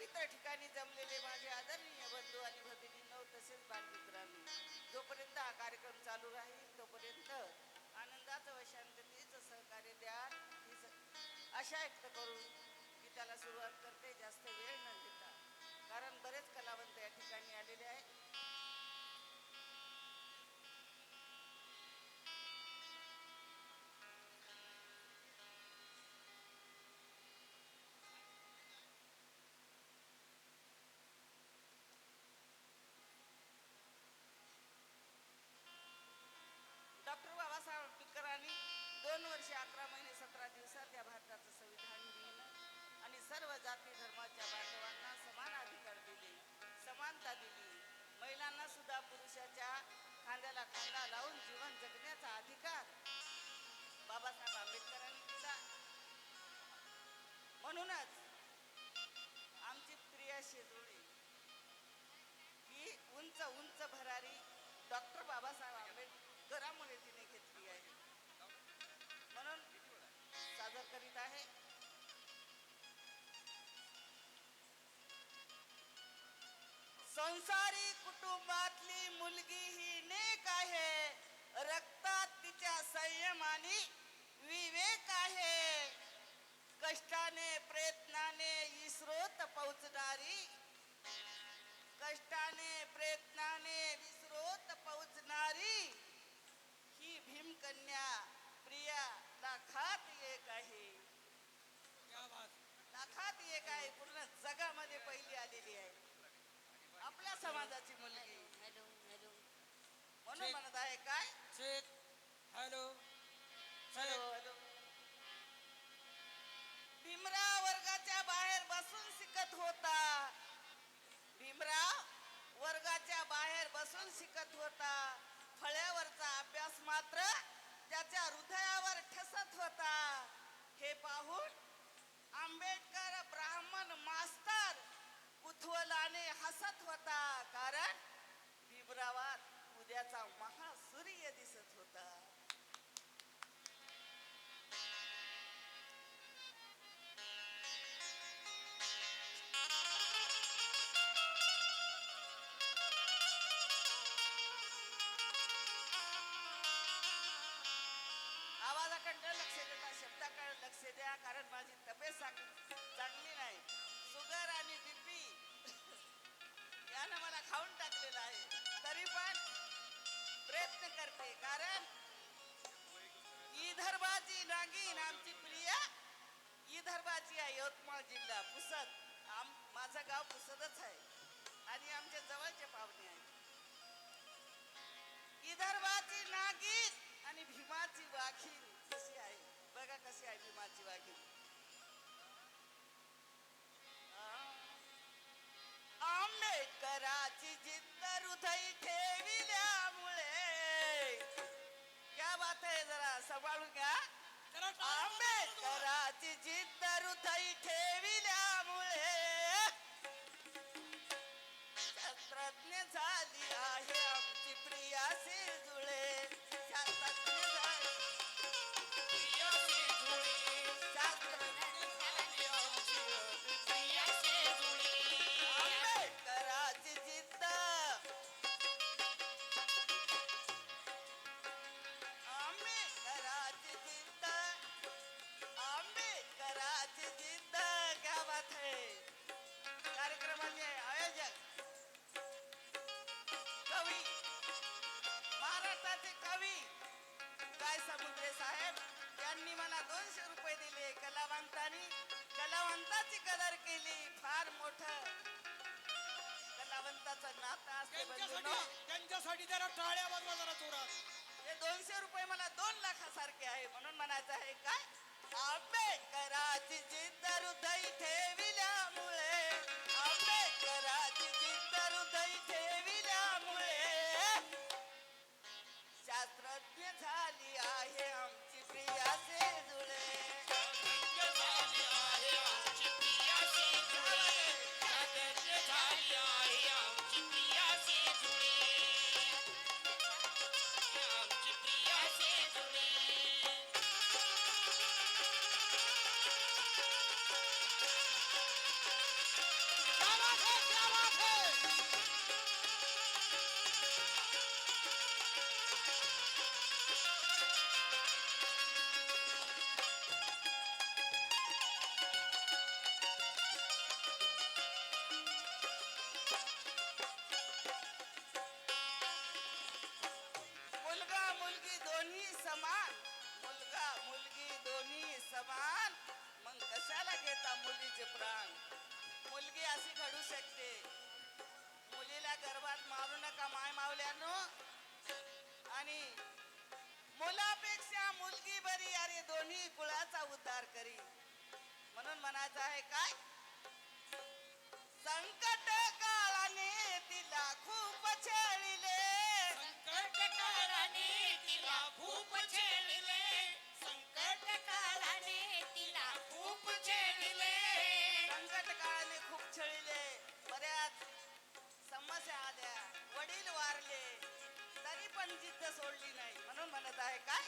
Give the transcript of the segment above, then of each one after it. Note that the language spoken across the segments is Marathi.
पवित्र ठिकाणी जमलेले माझे आदरणीय बंधू आणि भगिनींनो तसेच बालमित्रांनो जोपर्यंत हा कार्यक्रम चालू राहील तोपर्यंत आनंदाचं व शांततेचं सहकार्य द्या ही आशा व्यक्त करून मी त्याला सुरुवात करते. जास्त वेळ न घेता. कारण बरेच कलावंत या ठिकाणी आलेले आहेत. जीवन जगण्याचा अधिकार. बाबासाहेब आंबेडकरांनी दिला. म्हणूनच आमची प्रिया शेजुळी ही उंच उंच भरारी डॉक्टर बाबासाहेब आंबेडकरामुळे तिने घेतली आहे. म्हणून सादर करीत आहे. संसारी कुटुंबातली मुलगी ही नेक आहे. रक्तात तिच्या संयम आणि विवेक आहे. कष्टाने प्रयत्नाने इस्रोत पोहोचणारी. कष्टाने प्रयत्नाने विस्रोत पोहोचणारी. ही भीमकन्या प्रिया लाखात एक आहे. लाखात एक आहे. पूर्ण जगामध्ये पहिली आलेली आहे. आपल्या समाजाची मुलगी. म्हणत आहे काय? चेक. हॅलो. हॅलो. भीमराव वर्गाच्या बाहेर बसून शिकत होता. भीमराव वर्गाच्या बाहेर बसून शिकत होता. फळ्यावरचा अभ्यास मात्र त्याच्या हृदयावर ठसत होता. हे पाहून आंबेडकर ब्राह्मण मास्तर कुतूहलाने हसत होता. कारण भीमरावात उद्याचा महासूर्य दिसत होता. आवाजाकडे लक्ष देता शब्दाकडे लक्ष द्या कारण माझी तब्येत चांग- चांगली नाही. शुगर आणि बीपी यानं मला खाऊन टाकलेलं आहे. तरी पण प्रयत्न करते कारण विदर्भाची नागिन आमची प्रिया विदर्भाची आहे यवतमाळ जिल्हा पुसद. आम माझं गाव पुसदच आहे आणि आमच्या जवळचे पाहुणे आहेत. विदर्भाची नागिन आणि भीमाची वाघीण कशी आहे? बघा कशी आहे भीमाची वाघीण. आंबेडकराची जिद्द हृदय ठेविल्यामुळे क्या बात आहे जरा सांभाळून घ्या. आंबेडकराची जिद्द हृदय ठेविल्यामुळे कवी काय समुद्रे साहेब? यांनी मला दोनशे रुपये दिले कलावंतांनी. कलावंताची कदर केली फार मोठ. कलावंताचं नातं असते त्यांच्यासाठी जरा टाळ्या वाजवा जरा जोरात हे दोनशे रुपये मला दोन लाखासारखे आहे म्हणून म्हणायचं आहे काय? आंबेडकराची जिद्द हृदय ठेविल्यामुळे समान? मुलगा मुलगी दोन्ही समान? मग कशाला घेता मुलीचे प्राण? मुलगी अशी घडू शकते. मुलीला गर्भात मारू नका माय मावल्यानो. आणि मुलापेक्षा मुलगी बरी अरे दोन्ही कुळाचा उद्धार करी. म्हणून म्हणायचं आहे काय? संकट का छळिले बऱ्याच समस्या आल्या. वडील वारले तरी पण जिद्द सोडली नाही. म्हणून म्हणत आहे काय?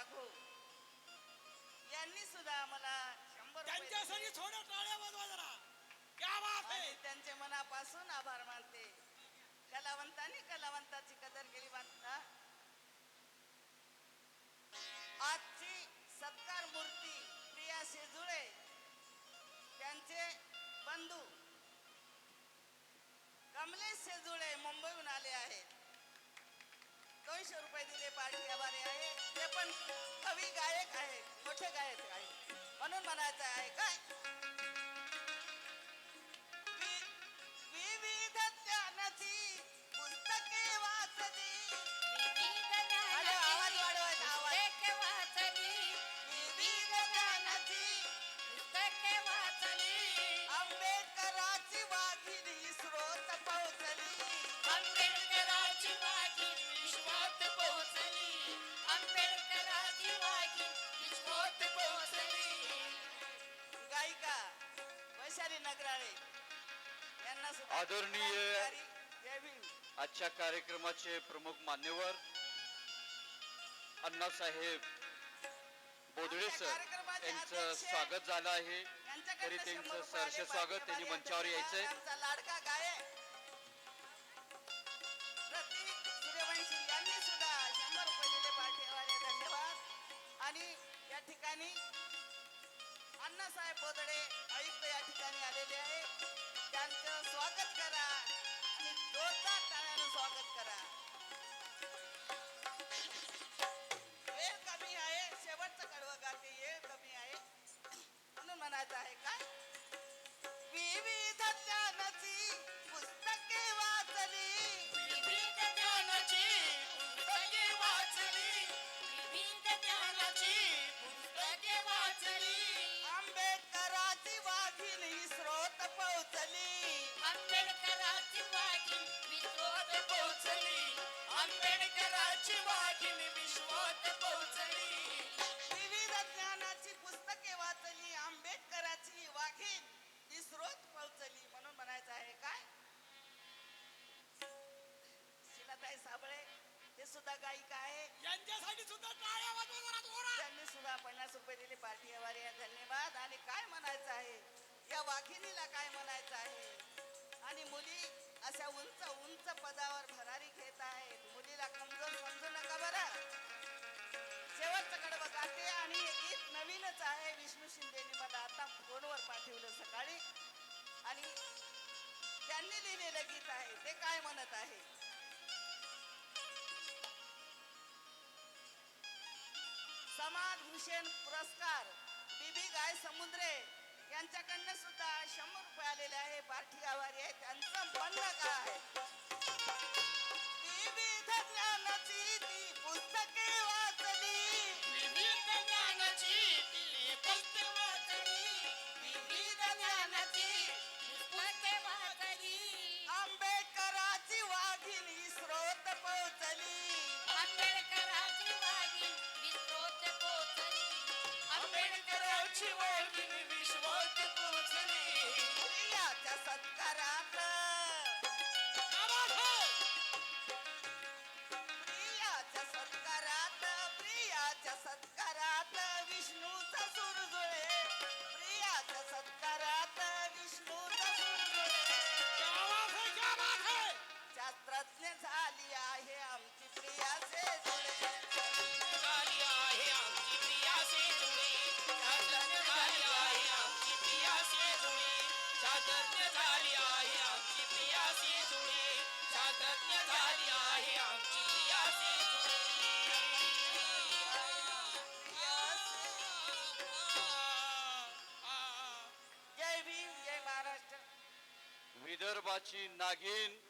राघव यांनी सुद्धा मला शंभर. त्यांच्यासाठी थोड्या टाळ्या वाजवा जरा. क्या बात आणि आहे. त्यांचे मनापासून आभार मानते. कलावंतांनी कलावंताची कदर केली मानता आजची सत्कार मूर्ती प्रिया शेजुळे त्यांचे बंधू कमलेश शेजुळे मुंबईहून आले आहेत. दोनशे रुपये दिले पाडी व्यापारी आहे. ते पण कवी गायक आहेत मोठे गायक आहेत म्हणून म्हणायचं आहे काय? विश्वात पोहोचली गायिका वैशाली नगराळे. यांना सुद्धा आदरणीय आजच्या कार्यक्रमाचे प्रमुख मान्यवर अण्णासाहेब बोदळे सर यांचं स्वागत झालं आहे. तरी त्यांचं सहर्ष स्वागत त्यांनी मंचावर यायचंय. गाते वेळ कमी आहे. म्हणून म्हणायचं आहे काय विविध ज्ञानाची पुस्तके वाचली. विविध ज्ञानाची पुस्तके वाचली. विविध ज्ञानाची पुस्तके वाचली. आंबेडकराची वाघिणी स्रोत पोहोचली. आंबेडकराची वागिन विश्वात पोहोचली. आंबेडकराची वागिन सुद्धा गायिका आहे? यांच्यासाठी सुद्धा टाळ्या त्यांनी सुद्धा पन्नास रुपये दिले पार्टी आवारे धन्यवाद. आणि काय म्हणायचं आहे? या वाघिणीला काय म्हणायचं आहे? आणि मुली अशा उंच उंच पदावर भरारी घेत आहेत. मुलीला कमजोर समजू नका बरं. बघा ते आणि हे गीत नवीनच आहे. विष्णू शिंदेने मला आता फोनवर पाठवलं सकाळी. आणि त्यांनी लिहिलेलं गीत आहे. ते काय म्हणत आहे? समाज भूषण पुरस्कार बीबी गाय समुद्रे यांच्याकडनं सुद्धा शंभर रुपये आलेले आहे. पार्टी आवारी आहे. त्यांचं बंद काय पुस्तके ಶಿವೋಗಿ सोन्याची नागिन